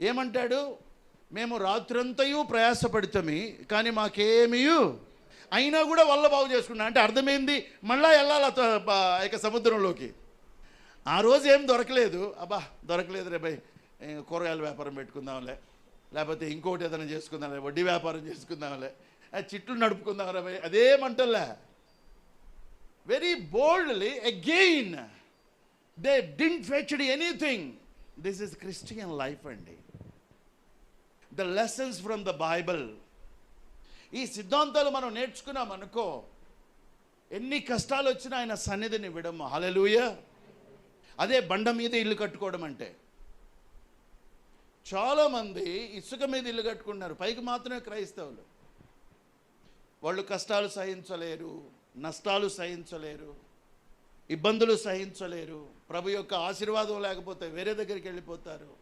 ఏమంటాడు? మేము రాత్రంతయు ప్రయాసపడితమి కానీ మాకేమీ అయినా కూడా వల్ల బాగు చేసుకున్నా. అంటే అర్థమైంది? మళ్ళా వెళ్ళాలి యొక్క సముద్రంలోకి? ఆ రోజు ఏం దొరకలేదు. అబ్బా దొరకలేదు రే భయ్. కూరగాయల వ్యాపారం పెట్టుకుందాంలే. లేకపోతే ఇంకోటి ఏదైనా చేసుకుందాంలే వడ్డీ వ్యాపారం చేసుకుందాంలే. చిట్లు నడుపుకుందాం రే భయ్. అదేమంటలే very boldly again they didn't fetched anything this is Christian life అండి. The lessons from the Bible ఈ సిద్ధాంతాలు మనం నేర్చుకున్నాం అనుకో ఎన్ని కష్టాలు వచ్చినా ఆయన సన్నిధిని విడము. హలలుయ అదే బండ మీద ఇల్లు కట్టుకోవడం అంటే. చాలామంది ఇసుక మీద ఇల్లు కట్టుకుంటున్నారు. పైకి మాత్రమే క్రైస్తవులు. వాళ్ళు కష్టాలు సహించలేరు నష్టాలు సహించలేరు. ఇబ్బందులు సహించలేరు. ప్రభు యొక్క ఆశీర్వాదం లేకపోతే వేరే దగ్గరికి వెళ్ళిపోతారు.